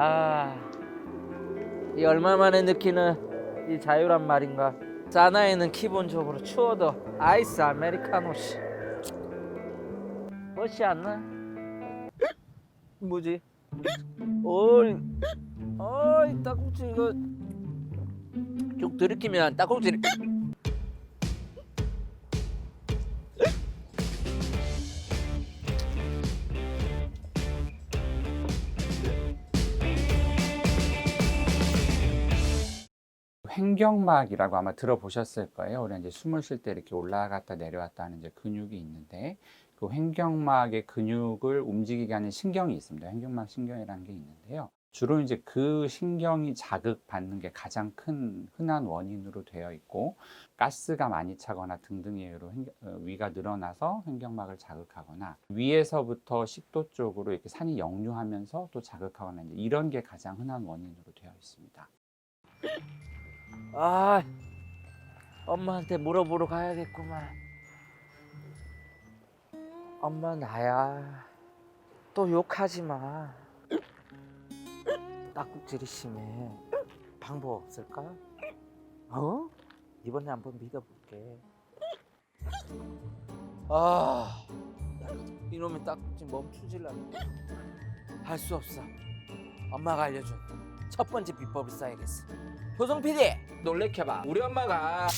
아, 이 얼마 만에 느끼는 이 자유란 말인가. 사나이는 기본적으로 추워도 아이스 아메리카노시. 멋이 안 나? 뭐지? 어이, 어이 딱꼭지 이거 쭉 들이키면 딱꼭지를 횡격막이라고 아마 들어보셨을 거예요. 우리 이제 숨을 쉴 때 이렇게 올라갔다 내려왔다 하는 이제 근육이 있는데 그 횡격막의 근육을 움직이게 하는 신경이 있습니다. 횡격막 신경이라는 게 있는데요. 주로 이제 그 신경이 자극받는 게 가장 큰 흔한 원인으로 되어 있고 가스가 많이 차거나 등등의 이유로 횡- 어, 위가 늘어나서 횡격막을 자극하거나 위에서부터 식도 쪽으로 이렇게 산이 역류하면서 또 자극하거나 이런 게 가장 흔한 원인으로 되어 있습니다. 아, 엄마한테 물어보러 가야겠구만. 엄마 나야. 또 욕하지 마. 딱국질이 심해. 방법 없을까? 어? 이번에 한번 믿어볼게. 아, 이놈의 딱국질 멈추질 않네. 할수 없어. 엄마가 알려준 첫 번째 비법을 써야겠어. 효성 PD 놀래켜봐. 우리 엄마가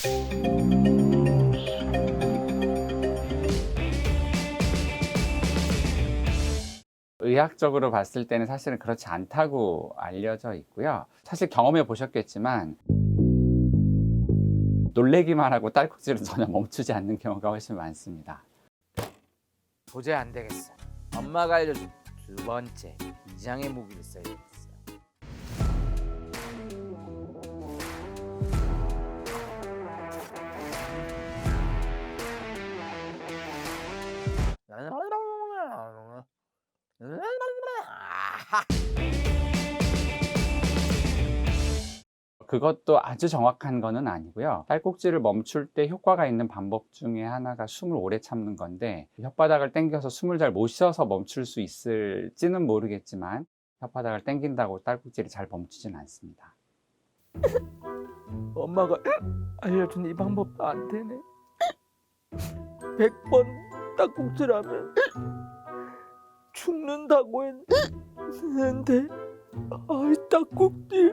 의학적으로 봤을 때는 사실은 그렇지 않다고 알려져 있고요. 사실 경험해 보셨겠지만 놀래기만 하고 딸꾹질은 전혀 멈추지 않는 경우가 훨씬 많습니다. 도저히 안 되겠어. 엄마가 알려준 두 번째 이장의 무기를 써야겠 그것도 아주 정확한 거는 아니고요. 딸꾹질을 멈출 때 효과가 있는 방법 중에 하나가 숨을 오래 참는 건데 혓바닥을 당겨서 숨을 잘 못 쉬어서 멈출 수 있을지는 모르겠지만 혓바닥을 당긴다고 딸꾹질이 잘 멈추진 않습니다. 엄마가 알려준 이 방법도 안 되네. 100번 딱꼭질하면 죽는다고 했는데 아이 딱꼭질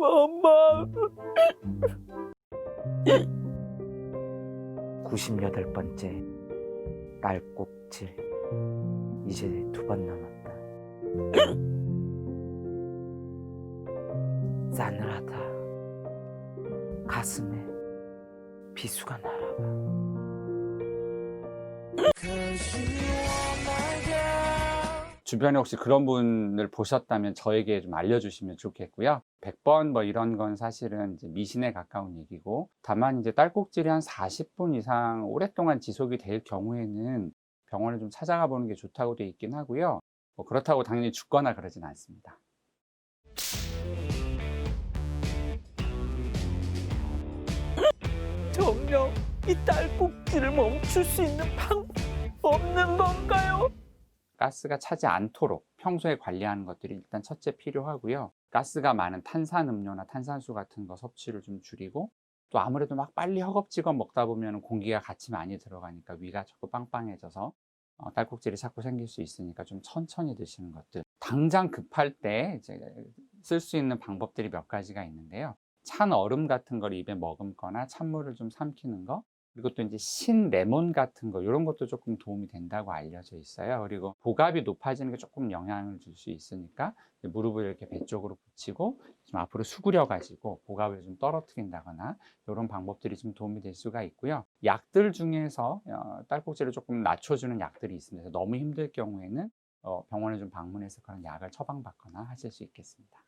엄마 98번째 딸꼭질 이제 두 번 남았다. 싸늘하다. 가슴에 비수가 날아가. 주변에 혹시 그런 분을 보셨다면 저에게 좀 알려주시면 좋겠고요. 100번 뭐 이런 건 사실은 이제 미신에 가까운 얘기고, 다만 이제 딸꾹질이 한 40분 이상 오랫동안 지속이 될 경우에는 병원을 좀 찾아가 보는 게 좋다고 돼 있긴 하고요. 뭐 그렇다고 당연히 죽거나 그러진 않습니다. 정녕 이 딸꾹질을 멈출 수 있는 방법 없는 건가요? 가스가 차지 않도록 평소에 관리하는 것들이 일단 첫째 필요하고요. 가스가 많은 탄산음료나 탄산수 같은 거 섭취를 좀 줄이고 또 아무래도 막 빨리 허겁지겁 먹다 보면 공기가 같이 많이 들어가니까 위가 자꾸 빵빵해져서 어, 딸꾹질이 자꾸 생길 수 있으니까 좀 천천히 드시는 것들. 당장 급할 때 이제 쓸 수 있는 방법들이 몇 가지가 있는데요. 찬 얼음 같은 걸 입에 머금거나 찬물을 좀 삼키는 거, 그리고 또 이제 신 레몬 같은 거 이런 것도 조금 도움이 된다고 알려져 있어요. 그리고 복압이 높아지는 게 조금 영향을 줄 수 있으니까 무릎을 이렇게 배 쪽으로 붙이고 좀 앞으로 수그려 가지고 복압을 좀 떨어뜨린다거나 이런 방법들이 좀 도움이 될 수가 있고요. 약들 중에서 어, 딸꾹질을 조금 낮춰주는 약들이 있습니다. 너무 힘들 경우에는 어, 병원에 좀 방문해서 그런 약을 처방받거나 하실 수 있겠습니다.